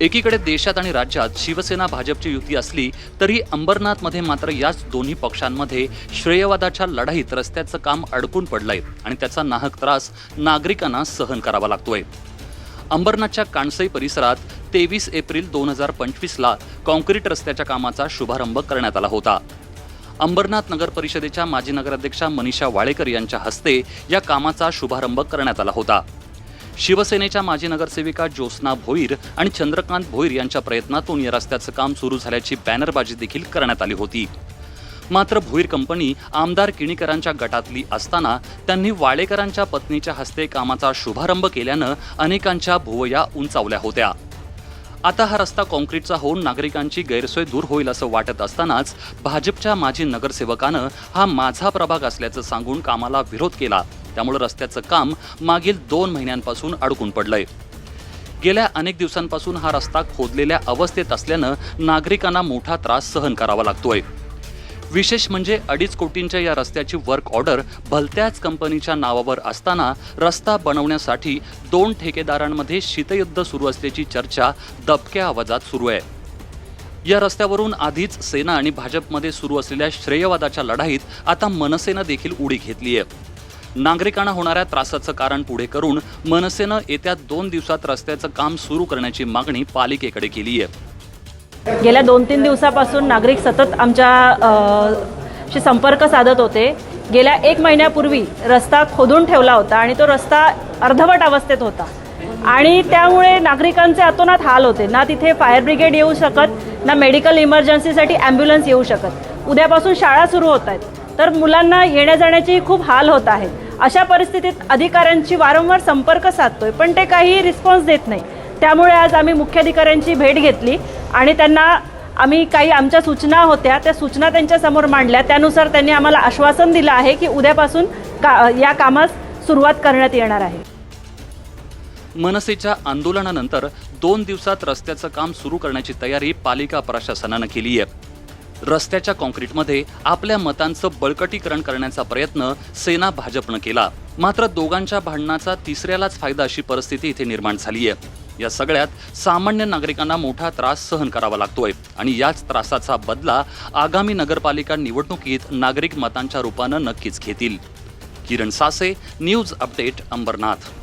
एकीकडे देशात आणि राज्यात शिवसेना भाजपची युती असली तरी अंबरनाथमध्ये मात्र याच दोन्ही पक्षांमध्ये श्रेयवादाच्या लढाईत रस्त्याचं काम अडकून पडलंय आणि त्याचा नाहक त्रास नागरिकांना सहन करावा लागतोय. अंबरनाथच्या काणसई परिसरात तेवीस एप्रिल दोन हजार पंचवीसला कॉन्क्रीट रस्त्याच्या कामाचा शुभारंभ करण्यात आला होता. अंबरनाथ नगर परिषदेच्या माजी नगराध्यक्षा मनीषा वाळेकर यांच्या हस्ते या कामाचा शुभारंभ करण्यात आला होता. शिवसेनेच्या माजी नगरसेविका ज्योत्स्ना भोईर आणि चंद्रकांत भोईर यांच्या प्रयत्नातून या रस्त्याचं काम सुरू झाल्याची बॅनरबाजी देखील करण्यात आली होती. मात्र भोईर कंपनी आमदार किणीकरांच्या गटातली असताना त्यांनी वाडेकरांच्या पत्नीच्या हस्ते कामाचा शुभारंभ केल्यानं अनेकांच्या भुवया उंचावल्या होत्या. आता हा रस्ता कॉन्क्रीटचा होऊन नागरिकांची गैरसोय दूर होईल असं वाटत असतानाच भाजपच्या माजी नगरसेवकानं हा माझा प्रभाग असल्याचं सांगून कामाला विरोध केला. त्यामुळे रस्त्याचं काम मागील दोन महिन्यांपासून अडकून पडलंय. गेल्या अनेक दिवसांपासून हा रस्ता खोदलेल्या अवस्थेत असल्यानं नागरिकांना मोठा त्रास सहन करावा लागतोय. विशेष म्हणजे अडीच कोटींच्या या रस्त्याची वर्क ऑर्डर भलत्याच कंपनीच्या नावावर असताना रस्ता बनवण्यासाठी दोन ठेकेदारांमध्ये शीतयुद्ध सुरू असल्याची चर्चा दबक्या आवाजात सुरू आहे. या रस्त्यावरून आधीच सेना आणि भाजपमध्ये सुरू असलेल्या श्रेयवादाच्या लढाईत आता मनसेनं देखील उडी घेतली आहे नागरिकांना होणाऱ्या त्रासाचं कारण पुढे करून मनसेनं येत्या दोन दिवसात रस्त्याचं काम सुरू करण्याची मागणी पालिकेकडे केली आहे. गेल्या दोन तीन दिवसापासून नागरिक सतत आमच्या शी संपर्क साधत होते. गेल्या एक महिन्यापूर्वी रस्ता खोदून ठेवला होता आणि तो रस्ता अर्धवट अवस्थेत होता. आणि त्यामुळे नागरिकांचे अतोनात हाल होते. ना तिथे फायर ब्रिगेड येऊ शकत ना मेडिकल इमर्जन्सीसाठी ॲम्ब्युलन्स येऊ शकत. उद्यापासून शाळा सुरू होत आहेत. तर मुलांना येण्या जाण्याची खूप हाल होत आहेत अशा परिस्थितीत अधिकाऱ्यांशी वारंवार संपर्क साधतोय पण ते काही रिस्पॉन्स देत नाही. त्यामुळे आज आम्ही मुख्याधिकाऱ्यांची भेट घेतली आणि त्यांना आम्ही काही आमच्या सूचना होत्या त्या सूचना त्यांच्यासमोर मांडल्या. त्यानुसार त्यांनी आम्हाला आश्वासन दिलं आहे की उद्यापासून का या कामास सुरुवात करण्यात येणार आहे. मनसेच्या आंदोलनानंतर दोन दिवसात रस्त्याचं काम सुरू करण्याची तयारी पालिका प्रशासनानं केली आहे रस्त्याच्या कॉन्क्रीटमध्ये आपल्या मतांचं बळकटीकरण करण्याचा प्रयत्न सेना भाजपनं केला. मात्र दोघांच्या भांडणाचा तिसऱ्यालाच फायदा अशी परिस्थिती इथे निर्माण झाली आहे. या सगळ्यात सामान्य नागरिकांना मोठा त्रास सहन करावा लागतोय आणि याच त्रासाचा बदला आगामी नगरपालिका निवडणुकीत नागरिक मतांच्या रूपानं नक्कीच घेतील. Kiran Sase news update Ambernath.